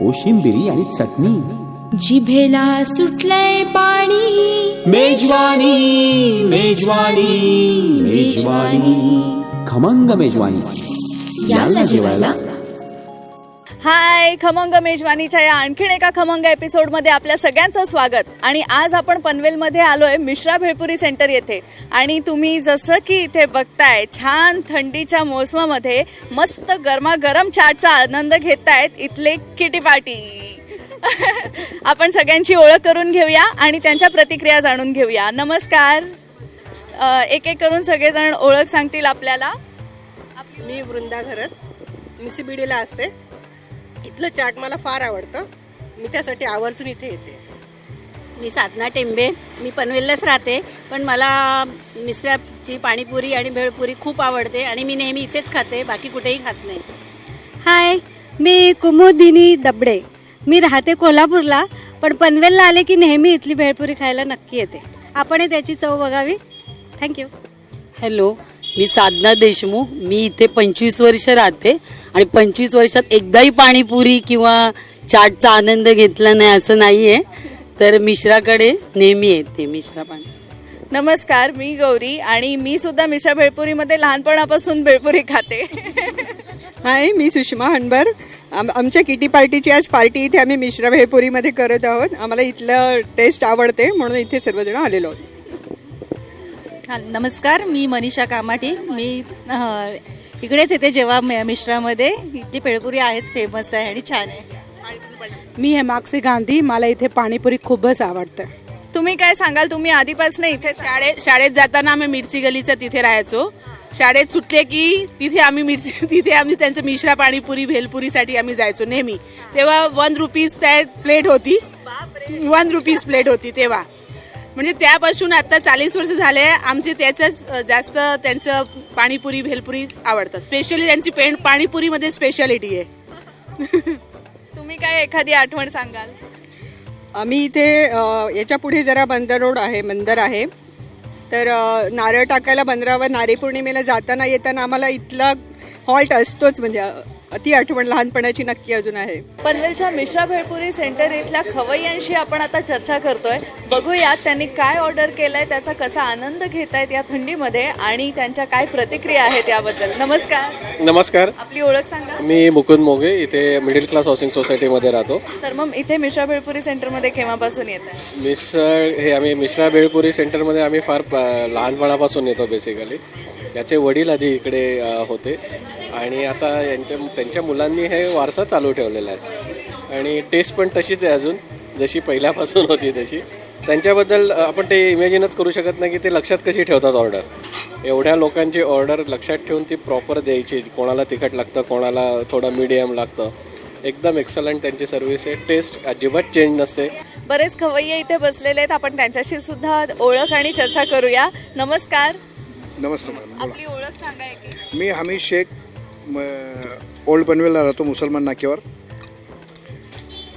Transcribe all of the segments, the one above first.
कोशिंबिरी आणि चटणी. जिभेला सुटलंय पाणी. मेजवानी मेजवानी मेजवानी. खमंग मेजवानी. याल जेवायला हाय खमंग मेजवानीच्या या आणखीन एका खमंग एपिसोडमध्ये आपल्या सगळ्यांचं स्वागत. आणि आज आपण पनवेलमध्ये आलोय मिश्रा भेळपुरी सेंटर येथे. आणि तुम्ही जसं की इथे बघताय छान थंडीच्या मोसमामध्ये मस्त गरमागरम चाटचा आनंद घेतायत इथले किटी पार्टी आपण सगळ्यांची ओळख करून घेऊया आणि त्यांच्या प्रतिक्रिया जाणून घेऊया. नमस्कार. एक एक करून सगळेजण ओळख सांगतील आपल्याला. मी वृंदा घरत मी सीबीडीला असते. इथलं चाट मला फार आवडतं. मी त्यासाठी आवर्जून इथे येते. मी साधना टेंबे. मी पनवेललाच राहते पण मला मिसळची पाणीपुरी आणि भेळपुरी खूप आवडते आणि मी नेहमी इथेच खाते बाकी कुठेही खात नाही. हाय मी कुमुदिनी दबडे. मी राहते कोल्हापूरला पण पनवेलला आले की नेहमी इथली भेळपुरी खायला नक्की येते. आपण त्याची चव बघावी. थँक्यू हॅलो मी साधना देशमुख मी इथे पंचवीस वर्ष राहते आणि पंचवीस वर्षात एकदाही पाणीपुरी किंवा चाटचा आनंद घेतला नाही असं नाही आहे तर मिश्राकडे नेहमी येते मिश्रा पाणी. नमस्कार मी गौरी आणि मी सुद्धा मिश्रा भेळपुरीमध्ये लहानपणापासून भेळपुरी खाते. हाय मी सुषमा हणबर आम आमच्या किटी पार्टीची आज पार्टी इथे आम्ही मिश्रा भेळपुरीमध्ये करत आहोत. आम्हाला इथलं टेस्ट आवडते म्हणून इथे सर्वजण आलेलो आहोत. हा, नमस्कार मी मनीषा कामाठी मी इकडेच येते जेव्हा म- मिश्रामध्ये. इथली भेळपुरी आहेच फेमस आहे आणि छान आहे. मी हेमाक्षी गांधी. मला इथे पाणीपुरी खूपच आवडते. तुम्ही काय सांगाल? तुम्ही आधीपासून इथे शाळेत शाळेत जाताना आम्ही मिरची गलीच्या तिथे राहायचो. शाळेत सुटले की तिथे आम्ही मिरची तिथे आम्ही त्यांचं मिश्रा पाणीपुरी भेलपुरीसाठी आम्ही जायचो नेहमी. तेव्हा वन रुपीज त्या प्लेट होती. वन रुपीज प्लेट होती तेव्हा. म्हणजे त्यापासून आता चाळीस वर्ष झाले आमचे त्याचंच जास्त त्यांचं पाणीपुरी भेलपुरी आवडतं स्पेशली त्यांची पेंट पाणीपुरीमध्ये स्पेशालिटी आहे. तुम्ही काय एखादी आठवण सांगाल? आम्ही इथे याच्यापुढे जरा बंदर रोड आहे बंदर आहे. तर नारळ टाकायला बंदरावर नारी पौर्णिमेला जाताना येताना आम्हाला इथला हॉल्ट असतोच म्हणजे ती आठवण लहानपणाची नक्की अजून आहे. पनवेलच्या मिश्रा भेळपुरी सेंटर इथल्या खवय्यांशी आपण आता चर्चा करतोय. बघूयात त्यांनी काय ऑर्डर केलंय त्याचा कसा आनंद घेतायत या थंडीमध्ये आणि त्यांच्या काय प्रतिक्रिया आहेत याबद्दल. नमस्कार. नमस्कार. आपली ओळख सांगा. मी मुकुंद मोगे इथे मिडल क्लास हाऊसिंग सोसायटीमध्ये राहतो. तर मग इथे मिश्रा भेळपुरी सेंटरमध्ये केव्हापासून येत आहे? मिसळ हे आम्ही मिश्रा भेळपुरी सेंटरमध्ये आम्ही फार लहानपणापासून येतो बेसिकली याचे वडील आधी इकडे होते. आणि आता यांच्या त्यांच्या मुलांनी हे वारसा चालू ठेवलेला आहे. आणि टेस्ट पण तशीच आहे अजून जशी पहिल्यापासून होती तशी. त्यांच्याबद्दल आपण ते इमॅजिनच करू शकत नाही की ते लक्षात कशी ठेवतात ऑर्डर एवढ्या लोकांची ऑर्डर लक्षात ठेवून ती प्रॉपर द्यायची. कोणाला तिखट लागतं कोणाला थोडं मिडियम लागतं. एकदम एक्सलंट त्यांची सर्व्हिस आहे. टेस्ट अजिबात चेंज नसते. बरेच खवय्ये इथे बसलेले आहेत. आपण त्यांच्याशी सुद्धा ओळख आणि चर्चा करूया. नमस्कार. नमस्ते मॅडम आपली ओळख सांगा एक मी हमीद शेख म, ओल्ड पनवेलला राहतो मुसलमान नाक्यावर.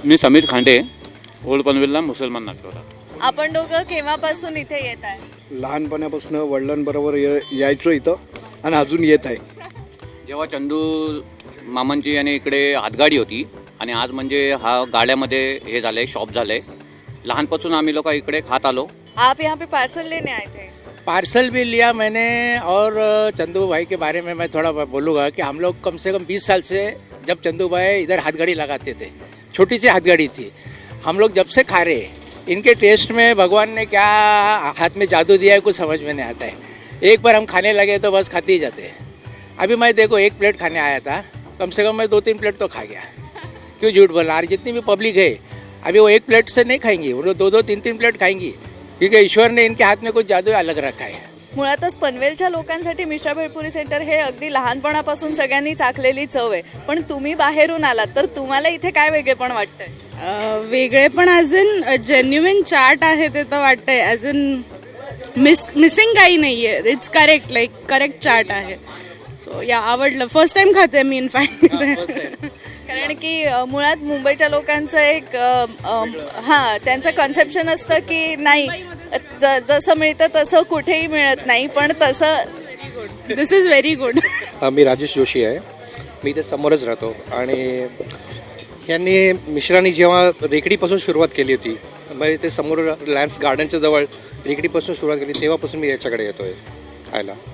मी समीर खांडे ओल्ड पनवेलला मुसलमान नाट्यवर आपण दोघं केव्हापासून इथे येत आहे? लहानपणापासून वडिलांबरोबर ये यायचो इथं आणि अजून येत आहे. जेव्हा चंदू मामांची आणि इकडे हातगाडी होती आणि आज म्हणजे हा गाड्यामध्ये हे झालंय शॉप झालंय. लहानपासून आम्ही लोक इकडे खात आलो. आप यहाँ पे पार्सल लेने आए थे? पार्सल भी लिया मैंने और चंदू भाई के बारे में मैं थोड़ा बोलूँगा कि हम लोग कम से कम 20 साल से जब चंदू भाई इधर हाथगाड़ी लगाते थे, छोटी सी हाथगाड़ी थी, हम लोग जब से खा रहे हैं, इनके टेस्ट में भगवान ने क्या हाथ में जादू दिया है कुछ समझ में नहीं आता है। एक बार हम खाने लगे तो बस खाते ही जाते हैं। अभी मैं देखो, एक प्लेट खाने आया था, कम से कम मैं दो तीन प्लेट तो खा गया। क्यों झूठ बोलना और जितनी भी पब्लिक है, अभी वो एक प्लेट से नहीं खाएँगी, वो लोग दो दो तीन तीन प्लेट खाएँगी। क्योंकि ईश्वर ने इनके हाथ में कुछ जादू अलग रखा है। मुळातच पनवेलच्या लोकांसाठी मिश्रा भेळपुरी सेंटर हे अगदी लहानपणापासून सगळ्यांनी चाखलेली चव आहे. पण तुम्ही बाहेरून आलात तर तुम्हाला इथे काय वेगळेपण वाटतंय? वेगळे पण ॲज इन जेन्युइन चार्ट आहे ते तर वाटतंय. ॲज इन मिस मिसिंग काही नाही आहे it's correct like correct chart आहे. या आवडलं. फर्स्ट टाइम खाते मी इनफॅक्ट कारण की अ, मुळात मुंबईच्या लोकांचं एक अ, अ, हा त्यांचं कन्सेप्शन असतं की नाही ज- जसं मिळतं तसं कुठेही मिळत नाही पण तसं दिस इज व्हेरी गुड मी राजेश जोशी आहे. मी इथे समोरच राहतो. आणि यांनी मिश्रांनी जेव्हा रेकडीपासून सुरुवात केली होती म्हणजे ते समोर लँड्स गार्डनच्या जवळ रेकडीपासून सुरुवात केली तेव्हापासून मी याच्याकडे येतोय खायला. आणि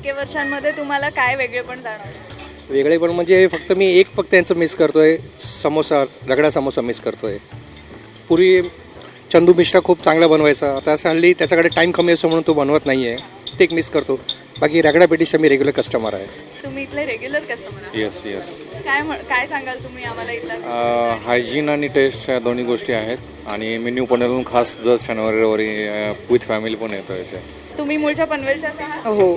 इतके वर्षांमध्ये तुम्हाला काय वेगळेपण जाणवलं? वेगळे पण म्हणजे फक्त मी एक फक्त यांचं मिस करतोय समोसा रगडा समोसा मिस करतोय. पूर्वी चंदू मिश्रा खूप चांगला बनवायचा. आता असं हल्ली त्याच्याकडे टाईम कमी असतो म्हणून तो बनवत नाही आहे ते एक मिस करतो. बाकी रगडा पेटीचा मी रेग्युलर कस्टमर आहे. तुम्ही इथले रेग्युलर कस्टमर आहात? येस येस काय म्हण- काय सांगाल तुम्ही आम्हाला इथला? हायजीन आणि टेस्ट या दोन्ही गोष्टी आहेत. आणि मेन्यू पनवेलहून खास दर शनिवारी रविवारी विथ फॅमिली पण येतो इथे. तुम्ही मूळच्या पनवेलच्याच आहात? हो.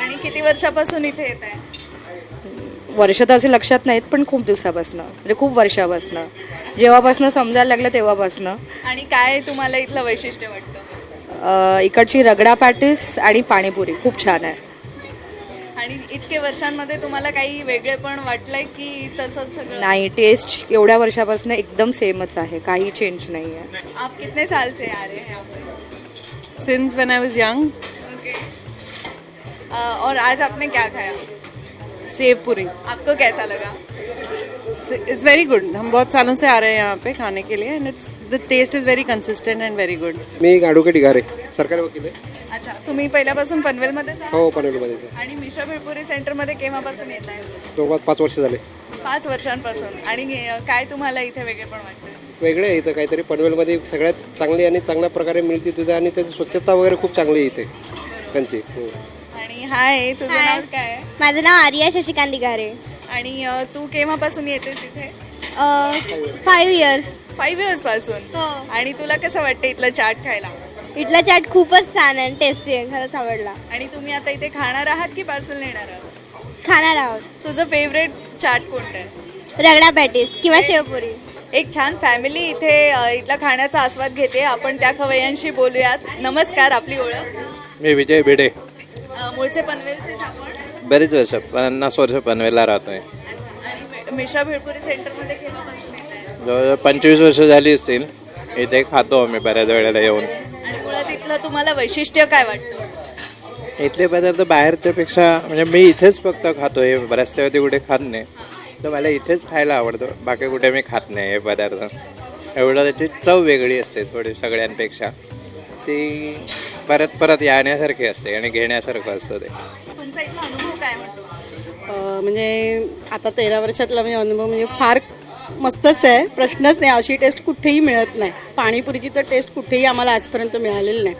आणि किती वर्षापासून इथे येत आहे? वर्ष तर असे लक्षात नाहीत पण खूप दिवसापासनं म्हणजे खूप वर्षापासनं. जेव्हापासनं समजायला लागलं तेव्हापासनं. आणि काय तुम्हाला इथलं वैशिष्ट्य वाटतं? अं, इकडची रगडा पॅटीस आणि पाणीपुरी खूप छान आहे. आणि इतके वर्षांमध्ये तुम्हाला काही वेगळेपण वाटलंय की तसंच सगळं? नाही टेस्ट एवढ्या वर्षापासून एकदम सेमच आहे काही चेंज नाही आहे आप कितने साल से आ रहे हैं यहाँ पे since when I was young और आज आपने क्या खाया? सेव पूरी आपको कैसा लगा? इट्स वेरी गुड हम बहुत सालों से आ रहे हैं यहाँ पे खाने के लिए and it's the taste is very consistent and very good मी एक ॲडव्होकेट इगारे सरकारी वकील आहे. अच्छा तुम्ही पहिल्यापासून पनवेलमध्येच आहात? हो पनवेलमध्ये आणि मिश्रा भेळपुरी सेंटरमध्ये केव्हापासून येत आहे? दोघात पाच वर्ष झाले. पाच वर्षांपासून. आणि काय तुम्हाला इथे वेगळेपण वाटतं? वेगळे आहे इथं काहीतरी. पनवेलमध्ये सगळ्यात चांगली आणि चांगल्या प्रकारे मिळते तिथं आणि त्याची स्वच्छता वगैरे खूप चांगली आहे इथे. त्यांची. हो. हाय तुझं नाव काय? आहे? माझं नाव आर्या शशिकांत दिगारे. आणि अ, तू केव्हापासून येतेस इथे? फाईव्ह इयर्स फाईव्ह इयर्सपासून? हो. आणि तुला कसं वाटतं इथलं चाट खायला? इथला चाट खूपच छान आहे टेस्टी आहे खरंच आवडला. आणि तुम्ही आता इथे खाणार आहात की पार्सल नेणार आहात? खाणार आहोत. तुझं फेवरेट चाट कोणतं? आहे रगडा पॅटीस किंवा शेवपुरी. एक छान फॅमिली इथे अ, इथला खाण्याचा आस्वाद घेते. आपण त्या खवय्यांशी बोलूयात. नमस्कार आपली ओळख. मी विजय भिडे अ, मूळचे पनवेलचेच आपण बरेच वर्ष पन्नास वर्ष पनवेलला राहतोय. अच्छा आणि मि- मिश्रा भेळपुरी सेंटरमध्ये केव्हापासून येत आहे? जवळजवळ पंचवीस वर्ष झाली असतील. इथे खातो आम्ही बऱ्याच वेळेला येऊन. आणि मुळात इथलं तुम्हाला वैशिष्ट्य काय वाटतं? इथले पदार्थ बाहेरच्या पेक्षा म्हणजे मी इथेच फक्त खातो हे रस्त्यावरती कुठे खात नाही. तर मला इथेच खायला आवडतं बाकी कुठे मी खात नाही हे पदार्थ. एवढं त्याची चव वेगळी असते थोडी सगळ्यांपेक्षा. ती परत परत येण्यासारखी असते आणि घेण्यासारखं असतं ते. तुमचा इथला अनुभव काय म्हणतो? म्हणजे आता तेरा वर्षातला म्हणजे अनुभव म्हणजे फार मस्तच आहे. प्रश्नच नाही अशी टेस्ट कुठेही मिळत नाही. पाणीपुरीची तर टेस्ट कुठेही आम्हाला आजपर्यंत मिळालेली नाही.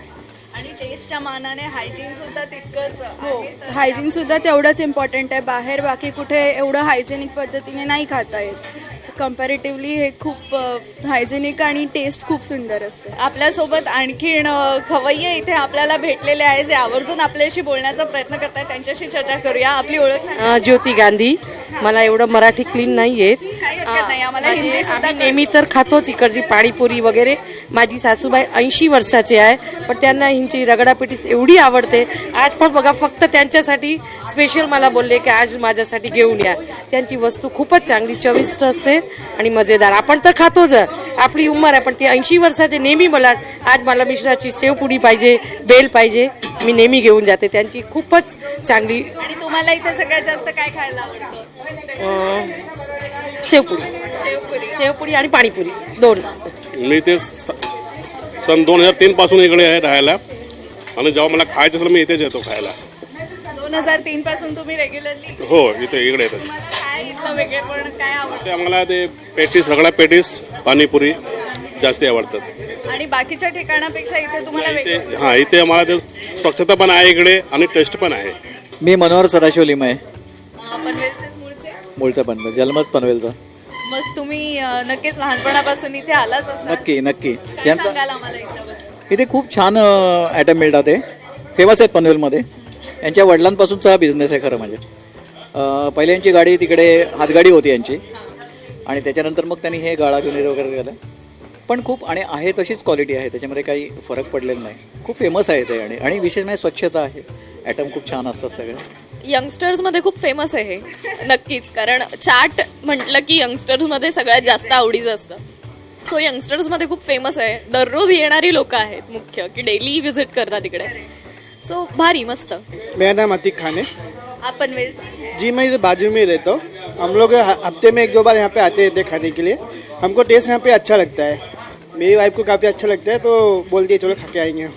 आणि टेस्टच्या मानाने हायजीन सुद्धा तितकंच हो आहे तर हायजीन सुद्धा तेवढंच इम्पॉर्टंट आहे. बाहेर बाकी कुठे एवढं हायजेनिक पद्धतीने नाही खाता येत. कम्पॅरेटिव्हली हे खूप हायजेनिक आणि टेस्ट खूप सुंदर असते. आपल्यासोबत आणखीन खवय्ये इथे आपल्याला भेटलेले आहे जे आवर्जून आपल्याशी बोलण्याचा प्रयत्न करतात त्यांच्याशी चर्चा करूया. आपली ओळख. ज्योती गांधी. मला एवढं मराठी क्लीन नाही. येत नेहमी तर खातोच इकडची पाणीपुरी वगैरे. माझी सासूबाई ऐंशी वर्षाची आहे पण त्यांना हिंची रगडापेटीस एवढी आवडते. आज पण बघा फक्त त्यांच्यासाठी स्पेशल मला बोलले की आज माझ्यासाठी घेऊन या. त्यांची वस्तू खूपच चांगली चविष्ट असते. आणि मजेदार. आपण तर खातोच. आपली उंमर आहे पण ते ऐंशी वर्षाचे नेहमी मला आज मला मिश्राची शेवपुडी पाहिजे बेल पाहिजे मी नेहमी घेऊन जाते. त्यांची खूपच चांगली आणि तुम्हाला इथे सगळ्यात जास्त काय खायला आवडतं? अं, शेवपुडी शेवपुरी शेवपुडी आणि पाणीपुरी दोन. मी ते सन दोन हजार तीन पासून इकडे आहे राहायला. आणि जेव्हा मला खायचं असेल मी इथेच येतो खायला. दोन हजार तीन पासून तुम्ही रेग्युलरली हो इथे इकडे येतो काय आवडतं? ते आम्हाला ते पेटीस रगडा पेटीस पाणीपुरी जास्ती आवडतात. आणि बाकीच्या ठिकाणापेक्षा इथे तुम्हाला इथे वेगळं? हां इथे आम्हाला ते स्वच्छता पण आहे इकडे आणि टेस्ट पण आहे. मी मनोहर सदाशिव लिमय अ, पनवेलचेच मूळचे? मूळचा पनवेल जन्मच पनवेलचा. मग तुम्ही अ, नक्कीच लहानपणापासून इथे आलाच असाल. नक्की नक्की. काय यांचा सांगाल आम्हाला इथल्याबद्दल? इथे खूप छान ॲटम मिळतात ते. फेमस आहेत पनवेलमध्ये. यांच्या वडिलांपासूनचा हा बिझनेस आहे खरं म्हणजे. अं, पहिले यांची गाडी तिकडे हातगाडी होती यांची. आणि त्याच्यानंतर मग त्यांनी हे गाळा घेऊन वगैरे केलं. पण खूप आणि आहे तशीच क्वालिटी आहे. त्याच्यामध्ये काही फरक पडलेला नाही. खूप फेमस आहे ते आणि आणि विशेष म्हणजे स्वच्छता आहे. ॲटम खूप छान असतात सगळे. यंगस्टर्समध्ये खूप फेमस आहे हे. नक्कीच. कारण चाट म्हटलं की यंगस्टर्समध्ये सगळ्यात जास्त आवडीचं असतं. सो यंगस्टर्समध्ये खूप फेमस आहे. दररोज येणारी लोक आहेत मुख्य की डेली व्हिजिट करतात तिकडे. सो भारी मस्त. मेरा नाम अतीक खान है आप पनवेल जी मैं इधर बाजू में ही रहता हूँ। हम लोग हफ्ते में एक दो बार यहाँ पे आते रहते हैं खाने के लिए। हमको टेस्ट यहाँ पे अच्छा लगता है। मेरी वाइफ को काफ़ी अच्छा लगता है तो बोलती है चलो खा के आएंगे हम।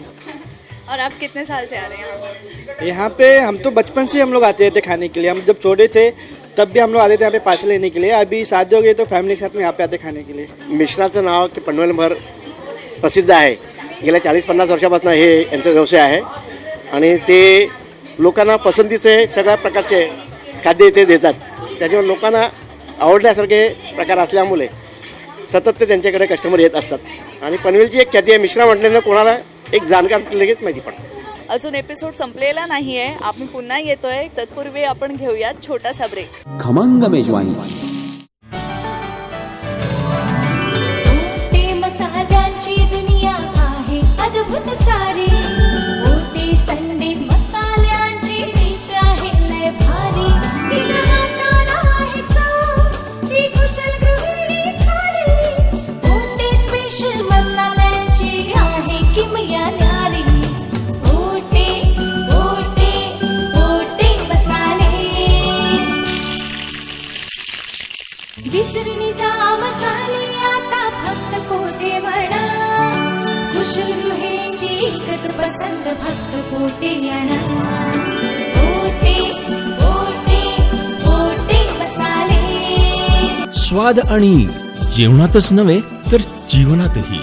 और आप कितने साल से आ रहे हैं यहाँ? पे हम तो बचपन से हम लोग आते रहते खाने के लिए। हम जब छोटे थे तब भी हम लोग आते थे यहाँ पे पार्सल लेने के लिए। अभी शादी हो गई तो फैमिली के साथ में यहाँ पे आते खाने के लिए। मिश्राचं नाव की पनवेलभर प्रसिद्ध आहे. गेल्या चाळीस पन्नास वर्षापासून हे यांचा व्यवसाय आहे. आणि ते लोकांना पसंतीचे सगळ्या प्रकारचे खाद्य इथे देतात. त्याच्यामुळे लोकांना आवडण्यासारखे प्रकार असल्यामुळे सतत ते त्यांच्याकडे कस्टमर येत असतात. आणि पनवेलची एक ख्याती आहे मिश्रा म्हटल्यानं कोणाला एक जाणकार लगेच माहिती पडतं अजून एपिसोड संपलेला नाहीये. आम्ही पुन्हा येतोय. तत्पूर्वी आपण घेऊयात छोटासा ब्रेक खमंग मेजवानी. आहे. सारी मसाले स्वाद आणि जेवणातच नव्हे तर जीवनातही.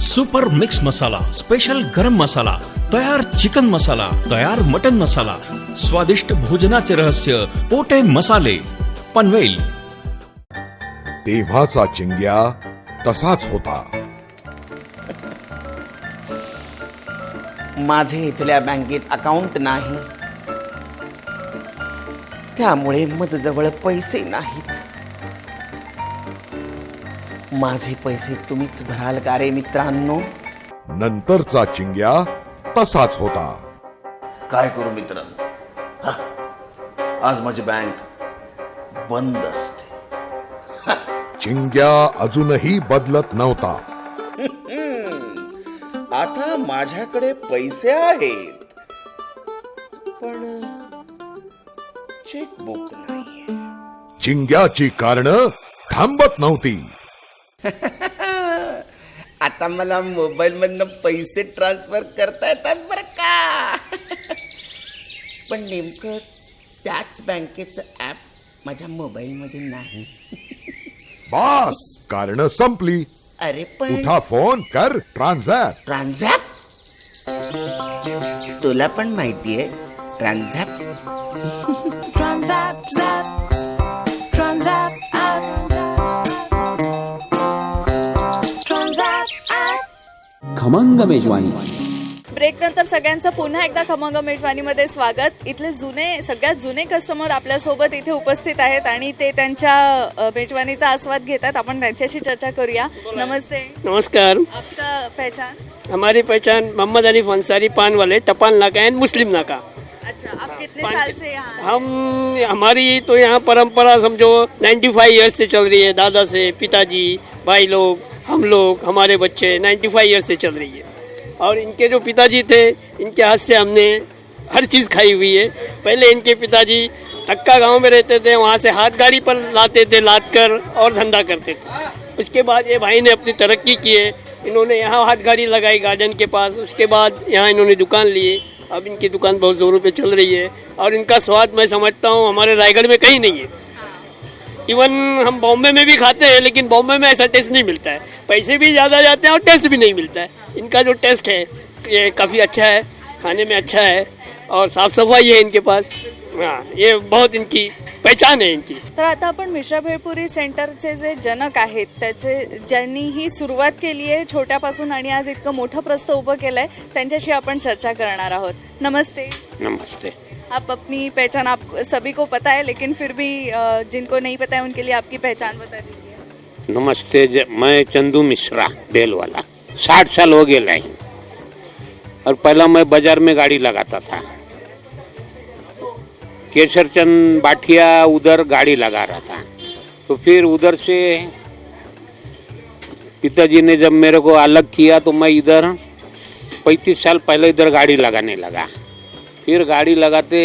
सुपर मिक्स मसाला स्पेशल गरम मसाला तयार चिकन मसाला तयार मटन मसाला स्वादिष्ट भोजनाचे रहस्य पोटे मसाले पनवेल. तेव्हाचा चिंग्या तसाच होता. माझे इथल्या बँकेत अकाउंट नाही. त्यामुळे माझ्याजवळ पैसे नाहीत. माझे पैसे तुम्हीच भराल का रे मित्रांनो? नंतरचा चिंग्या तसाच होता. काय करू मित्रांनो? हा, आज माझी बँक बंद असते. चिंग्या अजूनही बदलत नव्हता. माझ्याकडे पैसे आहेत. पण चेकबुक नाही चिंग्याची कारण थांबत नव्हती. आता मला मोबाईल मधनं पैसे ट्रान्सफर करता येतात बरं का? पण नेमकं त्याच बँकेचं ॲप माझ्या मोबाईलमध्ये नाही. बास! कारण संपली. अरे पण उठा फोन कर ट्रान्झॅक्ट ट्रान्झॅप तुला पण माहितीये ट्रान्झॅप app. खमंग मेजवानी. ब्रेक नंतर सगळ्यांचं पुन्हा एकदा खमंग मेजवानीमध्ये स्वागत. इथले जुने सगळ्यात जुने कस्टमर आपल्यासोबत इथे उपस्थित आहेत आणि ते त्यांच्या मेजवानीचा आस्वाद घेतात. आपण त्यांच्याशी चर्चा करूया. नमस्ते. नमस्कार. आपका पहचान. हमारी पहचान मोहम्मद अनीफ अंसारी पान वाले टपाल नाका एंड मुस्लिम नाका। अच्छा आप कितने साल से यहाँ हम हमारी तो यहाँ परंपरा समझो 95 फाइव ईयर्स से चल रही है दादा से पिताजी भाई लोग हम लोग हमारे बच्चे 95 फाइव ईयर्स से चल रही है। और इनके जो पिताजी थे इनके हाथ से हमने हर चीज़ खाई हुई है। पहले इनके पिताजी तक्का गाँव में रहते थे वहाँ से हाथ गाड़ी पर लाते थे लाद कर और धंधा करते थे। उसके बाद ये भाई ने अपनी तरक्की की है इन्होंने यहाँ हाथ गाड़ी लगाई गार्डन के पास। उसके बाद यहाँ इन्होंने दुकान लिए अब इनकी दुकान बहुत ज़ोरों पे चल रही है और इनका स्वाद मैं समझता हूँ, हमारे रायगढ़ में कहीं नहीं है। इवन हम बॉम्बे में भी खाते हैं, लेकिन बॉम्बे में ऐसा टेस्ट नहीं मिलता है। पैसे भी ज़्यादा जाते हैं और टेस्ट भी नहीं मिलता है। इनका जो टेस्ट है, ये काफ़ी अच्छा है, खाने में अच्छा है और साफ़ सफ़ाई है इनके पास। हाँ, ये बहुत इनकी पहचान है इनकी। तर आता आपण मिश्रा भेळपुरी सेंटरचे जे जनक आहेत त्याचे ज्यांनी ही सुरुवात केली आहे छोट्यापासून आणि आज इतकं मोठं प्रस्थ उभं केलंय त्यांच्याशी आपण चर्चा करणार आहोत. नमस्ते. नमस्ते. आप अपनी पहचान आप सभी को पता है लेकिन फिर भी अ, जिनको नहीं पता है उनके लिए आपकी पहचान बता दीजिए। नमस्ते ज- मैं चंदू मिश्रा बेल वाला साठ साल हो है और पहला मैं बाजार में गाड़ी लगाता था। केसरचंद बाठिया उधर गाड़ी लगा रहा था। तो फिर उधर से पिताजी ने जब मेरे को अलग किया तो मैं इधर पैंतीस साल पहले इधर गाड़ी लगाने लगा। फिर गाड़ी लगाते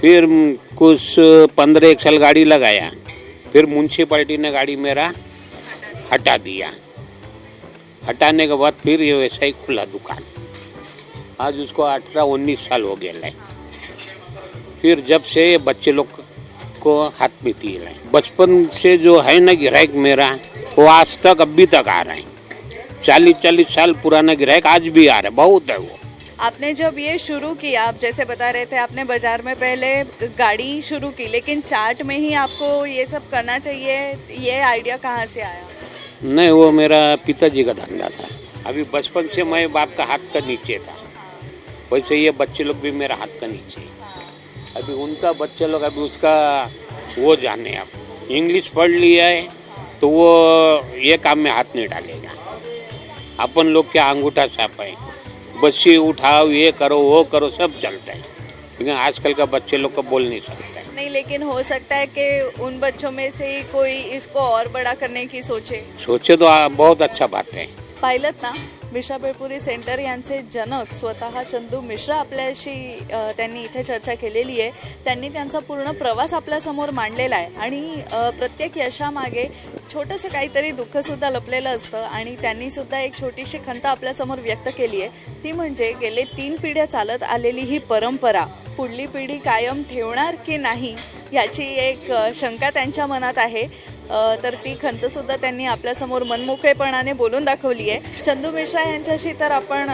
फिर कुछ पंद्रह एक साल गाड़ी लगाया। फिर म्यूनसिपाल्टी ने गाड़ी मेरा हटा दिया। हटाने के बाद फिर ये वैसा ही खुला दुकान। आज उसको अठारह उन्नीस साल हो गया है फिर जब से ये बच्चे लोग को हाथ में है बचपन से जो है ना ग्राहक मेरा वो आज तक अभी तक आ रहा है। चालीस चालीस साल पुराना ग्राहक आज भी आ रहा है बहुत है वो। आपने जब ये शुरू किया आप जैसे बता रहे थे आपने बाज़ार में पहले गाड़ी शुरू की लेकिन चार्ट में ही आपको ये सब करना चाहिए ये आइडिया कहाँ से आया? नहीं वो मेरा पिताजी का धंधा था। अभी बचपन से मैं बाप का हाथ का नीचे था। वैसे ये बच्चे लोग भी मेरा हाथ का नीचे अभी उनका बच्चे लोग अभी उसका वो जाने अब। इंग्लिश पढ़ लिया है तो वो ये काम में हाथ नहीं डालेगा। अपन लोग क्या अंगूठा छाप है बच्चे उठाओ ये करो वो करो सब चलता है। लेकिन आजकल का बच्चे लोग को बोल नहीं सकता। है नहीं लेकिन हो सकता है कि उन बच्चों में से ही कोई इसको और बड़ा करने की सोचे। सोचे तो बहुत अच्छा बात है। पायलट ना? मिश्रापेपुरी सेंटर यांचे जनक स्वतः चंदू मिश्रा आपल्याशी त्यांनी इथे चर्चा केलेली आहे. त्यांनी त्यांचा पूर्ण प्रवास आपल्यासमोर मांडलेला आहे. आणि प्रत्येक यशामागे छोटंसं काहीतरी दुःखसुद्धा लपलेलं असतं आणि त्यांनीसुद्धा एक छोटीशी खंत आपल्यासमोर व्यक्त केली आहे. ती म्हणजे गेले तीन पिढ्या चालत आलेली ही परंपरा पुढली पिढी कायम ठेवणार की नाही याची एक शंका त्यांच्या मनात आहे. तर ती खंतसुद्धा त्यांनी आपल्यासमोर मनमोकळेपणाने बोलून दाखवली आहे. चंदू मिश्रा यांच्याशी तर आपण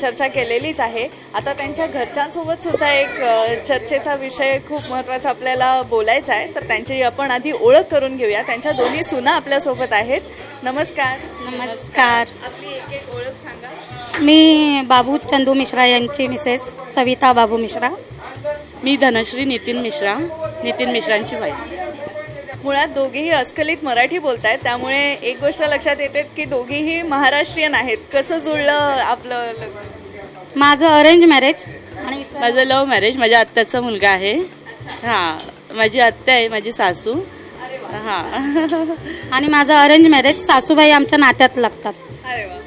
चर्चा केलेलीच आहे. आता त्यांच्या घरच्यांसोबत सुद्धा एक चर्चेचा विषय खूप महत्त्वाचा आपल्याला बोलायचा आहे. तर त्यांची आपण आधी ओळख करून घेऊया. त्यांच्या दोन्ही सुना आपल्यासोबत आहेत. नमस्कार. नमस्कार. आपली एक एक ओळख सांगा. मी बाबू चंदू मिश्रा यांची मिसेस सविता बाबू मिश्रा. मी धनश्री नितीन मिश्रा. नितीन मिश्रांची वाईफ मुळात दोघेही अस्खलित मराठी बोलतायत. त्यामुळे एक गोष्ट लक्षात येते की दोघेही महाराष्ट्रीयन आहेत. कसं जुळलं आपलं लग्न? माझं अरेंज मॅरेज आणि माझं लव्ह मॅरेज माझ्या आत्याचा मुलगा आहे. हां माझी आत्या आहे माझी सासू. हां. आणि माझं अरेंज मॅरेज सासूबाई आमच्या नात्यात लागतात. अरे वा.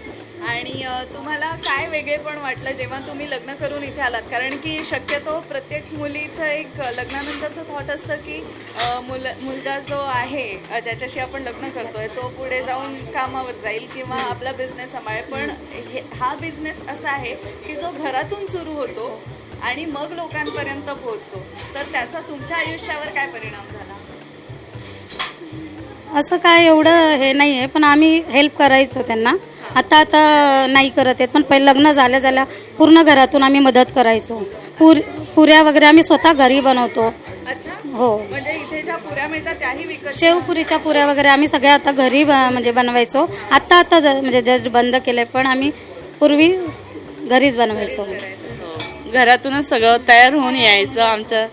आणि तुम्हाला काय वेगळे पण वाटलं जेव्हा तुम्ही लग्न करून इथे आलात? कारण की शक्यतो प्रत्येक मुलीचं एक लग्नानंतरचं थॉट असतं की मुल मुलगा जो आहे ज्याच्याशी आपण लग्न करतोय तो पुढे जाऊन कामावर जाईल किंवा आपला बिझनेस सांभाळेल. पण हे हा बिझनेस असा आहे की जो घरातून सुरू होतो आणि मग लोकांपर्यंत पोहोचतो. तर त्याचा तुमच्या आयुष्यावर काय परिणाम झाला? असं काय एवढं हे नाही आहे पण आम्ही हेल्प करायचो त्यांना. आता आता नाही करत आहेत पण पहिले लग्न झाल्या झाल्या पूर्ण घरातून आम्ही मदत करायचो. पुर पुऱ्या वगैरे आम्ही स्वतः घरी बनवतो. अच्छा. हो. म्हणजे इथे ज्या पुऱ्या मिळतात त्याही विकत शेवपुरीच्या पुऱ्या वगैरे आम्ही सगळ्या आता घरी ब- म्हणजे बनवायचो. आत्ता आता ज- म्हणजे जस्ट बंद केलं पण आम्ही पूर्वी घरीच बनवायचो. घरातूनच सगळं तयार होऊन यायचं आमचं.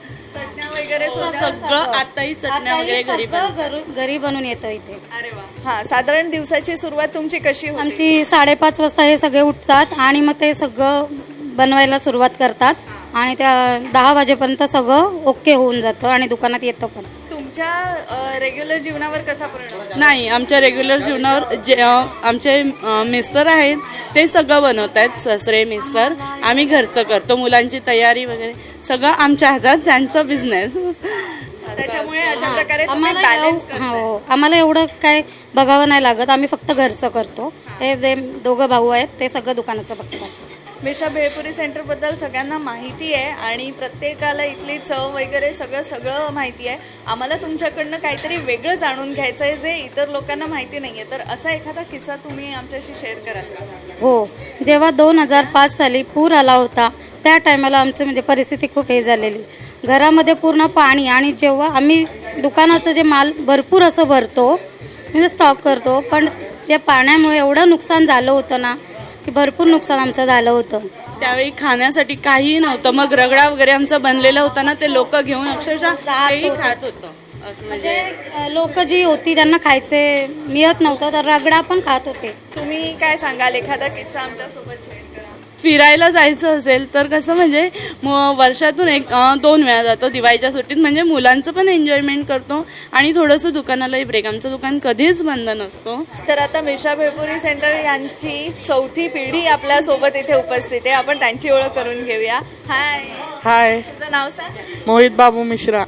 वगैरे सुद्धा सगळं आताही चटण्या वगैरे घरी घरू- घरी बनवून येतं इथे. अरे वा. हा साधारण दिवसाची सुरुवात तुमची कशी होती? आमची साडेपाच वाजता हे सगळे उठतात आणि मग ते सगळं बनवायला सुरुवात करतात. आणि त्या दहा वाजेपर्यंत सगळं ओके होऊन जातं आणि दुकानात येतं पण तुमच्या रेग्युलर जीवनावर कसा परिणाम नाही आमच्या रेग्युलर जीवनावर जे आमचे मिस्टर आहेत ते सगळं बनवत आहेत ससरे मिस्टर आम्ही घरचं करतो मुलांची तयारी वगैरे. सगळं आमच्या हातात त्यांचा बिझनेस त्याच्यामुळे अशा प्रकारे तुम्ही आम्हाला बॅलन्स एव- हो आम्हाला एवढं काय बघावं नाही लागत. आम्ही फक्त घरचं करतो. हे जे दोघं भाऊ आहेत ते सगळं दुकानाचं बघतात मिश्रा भेळपुरी सेंटरबद्दल सगळ्यांना माहिती आहे आणि प्रत्येकाला इथली चव वगैरे सगळं सगळं माहिती आहे. आम्हाला तुमच्याकडनं काहीतरी वेगळं जाणून घ्यायचं आहे जे इतर लोकांना माहिती नाही आहे तर असा एखादा किस्सा तुम्ही आमच्याशी शेअर कराल का? हो. जेव्हा दोन हजार पाच साली पूर आला होता त्या टायमाला आमचं म्हणजे परिस्थिती खूप हे झालेली. घरामध्ये पूर्ण पाणी आणि जेव्हा आम्ही दुकानाचं जे माल भरपूर असं भरतो म्हणजे स्टॉक करतो पण जे पाण्यामुळे एवढं नुकसान झालं होतं ना की भरपूर नुकसान आमचं झालं होतं. त्यावेळी खाण्यासाठी काहीही नव्हतं. मग रगडा वगैरे आमचा बनलेला होता ना ते लोक घेऊन अक्षरशः तेही खात होतं. असं म्हणजे लोक जी होती त्यांना खायचे मिळत नव्हतं तर रगडा पण खात होते. तुम्ही काय सांगाल? एखादा किस्सा आमच्यासोबत शेअर करा. फिरायला जायचं असेल तर कसं म्हणजे म- वर्षातून एक दोन वेळा जातो दिवाळीच्या सुट्टीत. म्हणजे मुलांचं पण एन्जॉयमेंट करतो आणि थोडंसं दुकानालाही ब्रेक आमचं दुकान कधीच बंद नसतो. तर आता मिश्रा भेळपुरी सेंटर यांची चौथी पिढी आपल्यासोबत इथे उपस्थित आहे. आपण त्यांची ओळख करून घेऊया. हाय हाय तुझं नाव सांग. मोहित बाबू मिश्रा.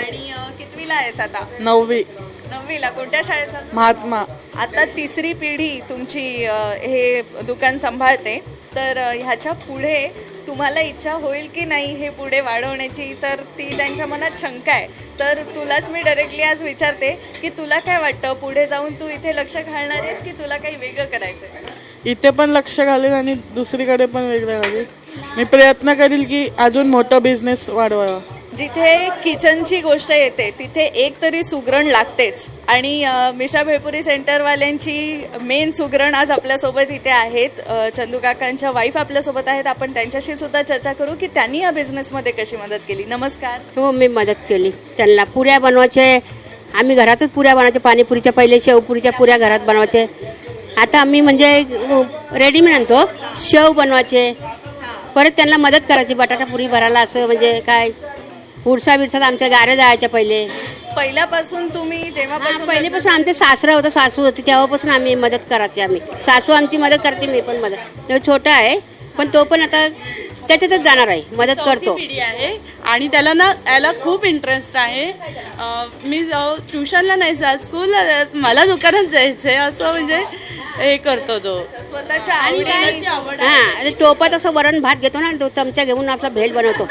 आणि अं, कितवीला आहेस आता? नववी. नववीला कोणत्या शाळेत जातो? महात्मा. आता तिसरी पिढी तुमची अ, हे दुकान सांभाळते. तर अ, ह्याच्या पुढे तुम्हाला इच्छा होईल की नाही हे पुढे वाढवण्याची? तर ती त्यांच्या मनात शंका आहे. तर तुलाच मी डायरेक्टली आज विचारते की तुला काय वाटतं? पुढे जाऊन तू इथे लक्ष घालणार आहेस की तुला काही वेगळं करायचं आहे इथे पण लक्ष घालेल आणि दुसरीकडे पण वेगळं घालेल मी प्रयत्न करील की अजून मोठा बिझनेस वाढवावा. जिथे किचनची गोष्ट येते तिथे एक तरी सुगरण लागतेच. आणि मिशा भेळपुरी सेंटरवाल्यांची मेन सुगरण आज आपल्यासोबत इथे आहेत. अ, चंदू काकांच्या वाईफ आपल्यासोबत आहेत. आपण त्यांच्याशी सुद्धा चर्चा करू की त्यांनी या बिझनेसमध्ये कशी मदत केली? नमस्कार. हो मी मदत केली. त्यांना पुऱ्या बनवायचे. आम्ही घरातच पुऱ्या बनवायचे. पाणीपुरीच्या पहिले शेवपुरीच्या पुऱ्या घरात बनवायचे. आता आम्ही म्हणजे रेडीमेड आणतो. शेव बनवायचे. परत त्यांना मदत करायची. बटाटा पुरी भरायला असं म्हणजे काय? उरसा बिरसा आमच्या गाऱ्या जायच्या पहिले. पहिल्यापासून तुम्ही जेव्हापासून पहिलेपासून आमचे सासरं होतं सासू होती तेव्हापासून आम्ही मदत करायची आम्ही. सासू आमची मदत करते मी पण मदत. तो छोटा आहे पण तो पण आता त्याच्यातच जाणार आहे मदत करतो. पिढी आहे. आणि त्याला ना याला खूप इंटरेस्ट आहे. मी जाऊ- ट्युशनला नाही जात स्कूलला जात मला दुकानात जायचंय असं म्हणजे हे करतो तो. स्वतःच्या आणि काय आवडीची आवड हा आणि टोपात असं वरण भात घेतो ना तो चमचा घेऊन आपला भेल बनवतो.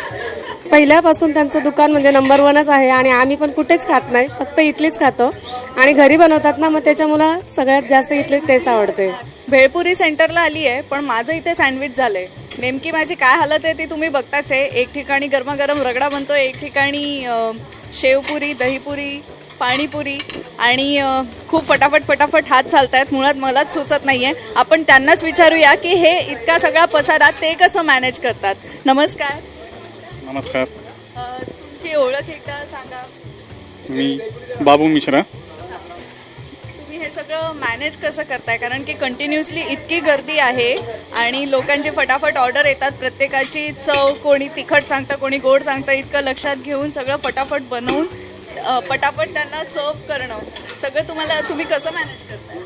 पहिल्यापासून त्यांचं दुकान म्हणजे नंबर वनच आहे आणि आम्ही पण कुठेच खात नाही फक्त इथलीच खातो. आणि घरी बनवतात ना मग त्याच्यामुळं सगळ्यात जास्त इथलीच टेस्ट आवडते. भेळपुरी सेंटरला आली आहे पण माझं इथे सँडविच झालंय. नेमकी माझी काय हालत आहे ती तुम्ही बघताच आहे. एक ठिकाणी गरमागरम रगडा बनतो एक ठिकाणी शेवपुरी दहीपुरी पाणीपुरी आणि खूप फटाफट फटाफट हात चालत आहेत मुळात मलाच सुचत नाहीये. आपण त्यांनाच विचारूया की हे इतका सगळा पसारा ते कसं मॅनेज करतात. नमस्कार. नमस्कार. तुमची ओळख एकदा सांगा. मी बाबू मिश्रा. सगळं मॅनेज कसं करताय? कारण की कंटिन्युअसली इतकी गर्दी आहे आणि लोकांचे फटाफट ऑर्डर येतात. प्रत्येकाची चव कोणी तिखट सांगतं कोणी गोड सांगतं इतकं लक्षात घेऊन सगळं फटाफट बनवून पटापट त्यांना सर्व करणं. सगळं तुम्हाला तुम्ही कसं मॅनेज करताय?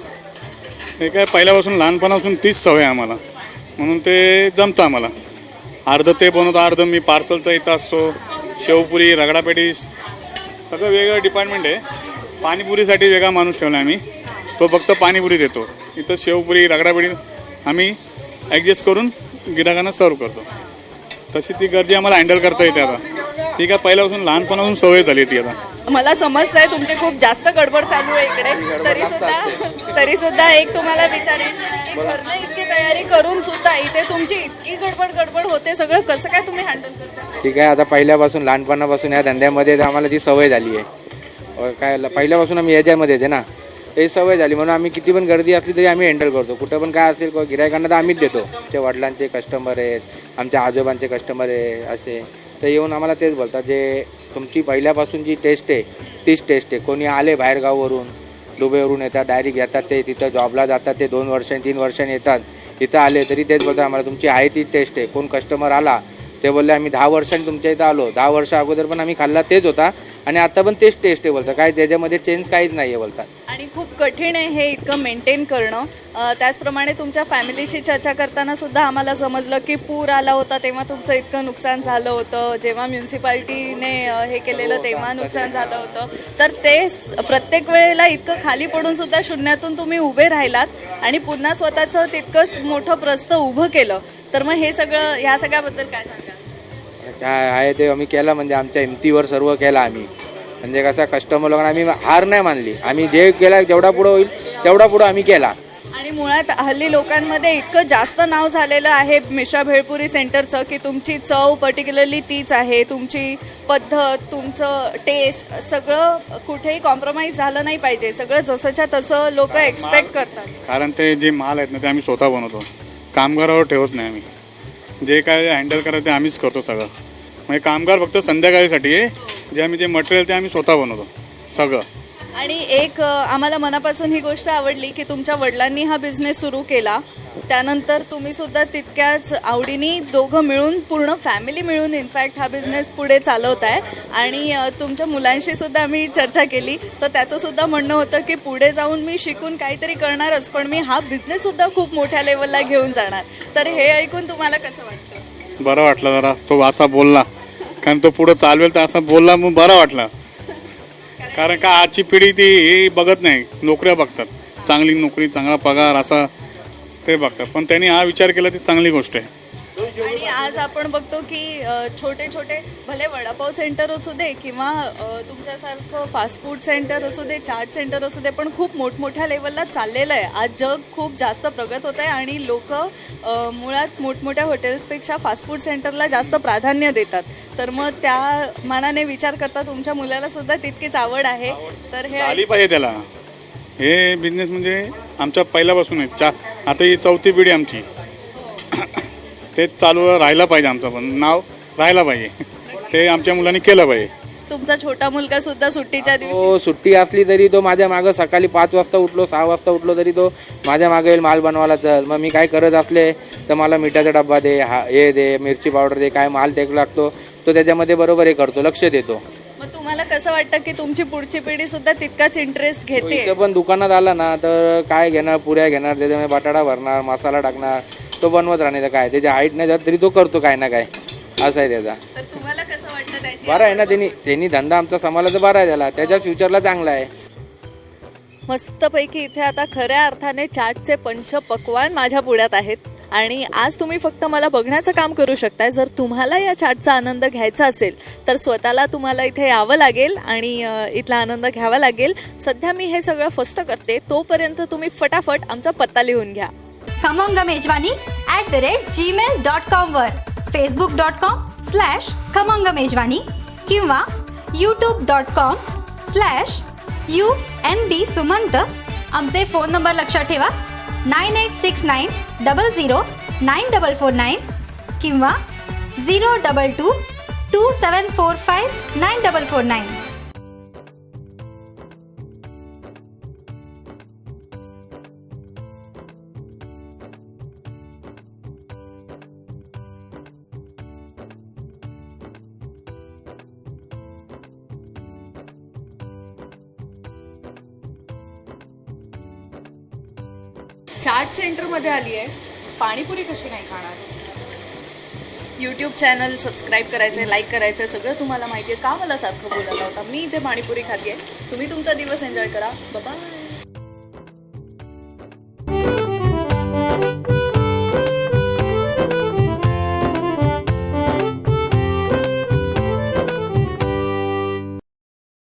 हे काय पहिल्यापासून लहानपणापासून तीच सवय आम्हाला. म्हणून ते जमतं आम्हाला. अर्धं ते बनवतो अर्ध मी पार्सलचा इथं असतो. शेवपुरी रगडापेटीस सगळं वेगळं डिपार्टमेंट आहे. पाणीपुरीसाठी वेगळा माणूस ठेवला आम्ही. तो फक्त पाणीपुरी देतो. इथं शेवपुरी रगडा पेटी आम्ही ॲडजस्ट करून गिराकांना सर्व करतो. तशी ती गर्दी आम्हाला हँडल करता येते आता. ती काय पहिल्यापासून लहानपणापासून सवय झाली ती आता. मला समजतंय तुमची खूप जास्त गडबड चालू आहे इकडे. तरी सुद्धा तरी सुद्धा एक तुम्हाला विचारेन की घरनं इतकी तयारी करून सुद्धा इथे तुमची इतकी गडबड गडबड होते सगळं कसं काय तुम्ही हँडल करता? ठीक आहे आता पहिल्यापासून लहानपणापासून या धंद्यामध्ये आम्हाला ती सवय झाली आहे. काय पहिल्यापासून आम्ही याच्यामध्ये येते ना. ते सवय झाली. म्हणून आम्ही किती पण गर्दी असली तरी आम्ही हँडल करतो. कुठं पण काय असेल गिरायकांना तर आम्हीच देतो. आमच्या वडिलांचे कस्टमर आहेत आमच्या आजोबांचे कस्टमर आहे असे. तर येऊन आम्हाला तेच बोलतात जे तुमची पहिल्यापासून जी टेस्ट आहे तीच टेस्ट आहे. कोणी आले बाहेरगाववरून दुबईवरून येतात डायरेक्ट येतात ते तिथं जॉबला जातात ते दोन वर्षांनी तीन वर्षांनी येतात. तिथं आले तरी तेच बोलतात आम्हाला तुमची आहे तीच टेस्ट आहे. कोण कस्टमर आला ते बोलले आम्ही दहा वर्षांनी तुमच्या इथं आलो. दहा वर्ष अगोदर पण आम्ही खाल्ला तेच होता आणि आता पण तेच टेस्ट आहे बोलतात. काय त्याच्यामध्ये चेंज काहीच नाही आहे बोलतात. आणि खूप कठीण आहे हे इतकं मेंटेन करणं. अ, त्याचप्रमाणे तुमच्या फॅमिलीशी चर्चा करताना सुद्धा आम्हाला समजलं की पूर आला होता तेव्हा तुमचं इतकं नुकसान झालं होतं. जेव्हा म्युन्सिपाल्टीने हे केलेलं तेव्हा नुकसान झालं होतं. तर ते स- प्रत्येक वेळेला इतकं खाली पडून सुद्धा शून्यातून तुम्ही उभे राहिलात आणि पुन्हा स्वतःचं तितकंच मोठं प्रस्थ उभं केलं. तर मग हे सगळं ह्या सगळ्याबद्दल काय सांगा काय आहे ते आम्ही केलं म्हणजे आमच्या हिमतीवर सर्व केलं आम्ही. म्हणजे कसं कस्टमर लोकांना आम्ही हार नाही मानली. आम्ही जे केलं जेवढा पुढं होईल तेवढा पुढं आम्ही केला. आणि मुळात हल्ली लोकांमध्ये इतकं जास्त नाव झालेलं आहे मिश्रा भेळपुरी सेंटरचं की तुमची चव पर्टिक्युलरली तीच आहे. तुमची पद्धत तुमचं टेस्ट सगळं कुठेही कॉम्प्रोमाइज झालं नाही पाहिजे. सगळं जसंच्या तसं लोक एक्सपेक्ट करतात. कारण ते जे माल आहेत ना ते आम्ही स्वतः बनवतो. कामगारावर ठेवत नाही आम्ही. जे काय हँडल करायचं ते आम्हीच करतो सगळं. म्हणजे कामगार फक्त संध्याकाळीसाठी आहे. जे आम्ही जे मटेरियल ते आम्ही स्वतः बनवतो. सगळं. आणि एक आम्हाला मनापासून ही गोष्ट आवडली की तुमच्या वडिलांनी हा बिझनेस सुरू केला. त्यानंतर तुम्ही सुद्धा तितक्याच आवडीने दोघं मिळून पूर्ण फॅमिली मिळून इनफॅक्ट हा बिझनेस पुढे चालवत आहे. आणि तुमच्या मुलांशी सुद्धा आम्ही चर्चा केली. तर त्याचं सुद्धा म्हणणं होतं की पुढे जाऊन मी शिकून काहीतरी करणारच पण मी हा बिझनेस सुद्धा खूप मोठ्या लेवलला घेऊन जाणार. तर हे ऐकून तुम्हाला कसं वाटतं? बरं वाटलं जरा. तो असा बोलला. कारण तो पुढं चालवेल तर असा बोलला मग बरं वाटलं. कारण का आजची पिढी ती हे बघत नाही. नोकऱ्या बघतात. चांगली नोकरी चांगला पगार असा ते बघतात. पण त्यांनी हा विचार केला ती चांगली गोष्ट आहे. आज आपण बघतो की छोटे छोटे भले वडापाव सेंटर असू दे किंवा तुमच्यासारखं फास्ट फूड सेंटर असू दे चाट सेंटर असू दे पण खूप मोठमोठ्या लेवलला चाललेलं आहे. आज जग खूप जास्त प्रगत होत आहे आणि लोक मुळात मोठमोठ्या हॉटेल्सपेक्षा फास्ट फूड सेंटरला जास्त प्राधान्य देतात. तर मग त्या मानाने विचार करता तुमच्या मुलाला सुद्धा तितकीच आवड आहे. तर हे आली पाहिजे त्याला. हे बिझनेस म्हणजे आमच्या पहिल्यापासून आहे. चा आता ही चौथी पिढी आमची. तेच चालू राहायला पाहिजे आमचं पण. नाव राहायला पाहिजे. ते आमच्या मुलांनी केलं पाहिजे. तुमचा छोटा मुलगा सुद्धा सुट्टीच्या दिवशी हो सुट्टी असली तरी तो माझ्या मागं सकाळी पाच वाजता उठलो सहा वाजता उठलो तरी तो माझ्या मागे येईल माल बनवायला. चल मग मी काय करत असले तर मला मिठाचा डब्बा दे हा हे दे मिरची पावडर दे काय माल टेक लागतो. तो त्याच्यामध्ये बरोबर हे करतो लक्ष देतो. मग तुम्हाला कसं वाटतं की तुमची पुढची पिढी सुद्धा तितकाच इंटरेस्ट तो घेते? इथं पण दुकानात आला ना तर काय घेणार पुऱ्या घेणार त्याच्यामध्ये बटाटा भरणार मसाला टाकणार. तो बनवत राहणार काय? त्याच्या हाईट नाही जात तरी तो करतो काय ना काय. असं आहे त्याचा. तर तुम्हाला कसं वाटतं त्याची बरं आहे ना त्यांनी त्यांनी धंदा आमचा समाला तर बरा आहे त्याला. त्याच्या फ्युचरला चांगला आहे. मस्तपैकी इथे आता खऱ्या अर्थाने चाटचे पंच पक्वान माझ्या पुढ्यात आहेत. आणि आज तुम्ही फक्त मला बघण्याचं काम करू शकताय. जर तुम्हाला या चाटचा आनंद घ्यायचा असेल तर स्वतःला तुम्हाला इथे यावं लागेल आणि अ, इथला आनंद घ्यावा लागेल. सध्या मी हे सगळं फस्त करते तोपर्यंत तुम्ही फटाफट आमचा पत्ता लिहून घ्या. Khamang Mejwani at the rate Gmail dot कॉमवर Facebook dot com slash Khamang Mejwani किंवा YouTube dot com slash U N B Sumant. आमचे फोन नंबर लक्षात ठेवा. Nine eight six nine double zero nine double four nine किंवा zero double two two seven four five nine double four nine मध्ये आली आहे. पाणीपुरी कशी नाही खाणार? यूट्यूब चॅनल सबस्क्राईब करायचं आहे लाईक करायचं आहे सगळं तुम्हाला माहिती आहे. का मला सारखं बोलायला होता? मी इथे पाणीपुरी खाते तुम्ही तुमचा दिवस एन्जॉय करा. बाय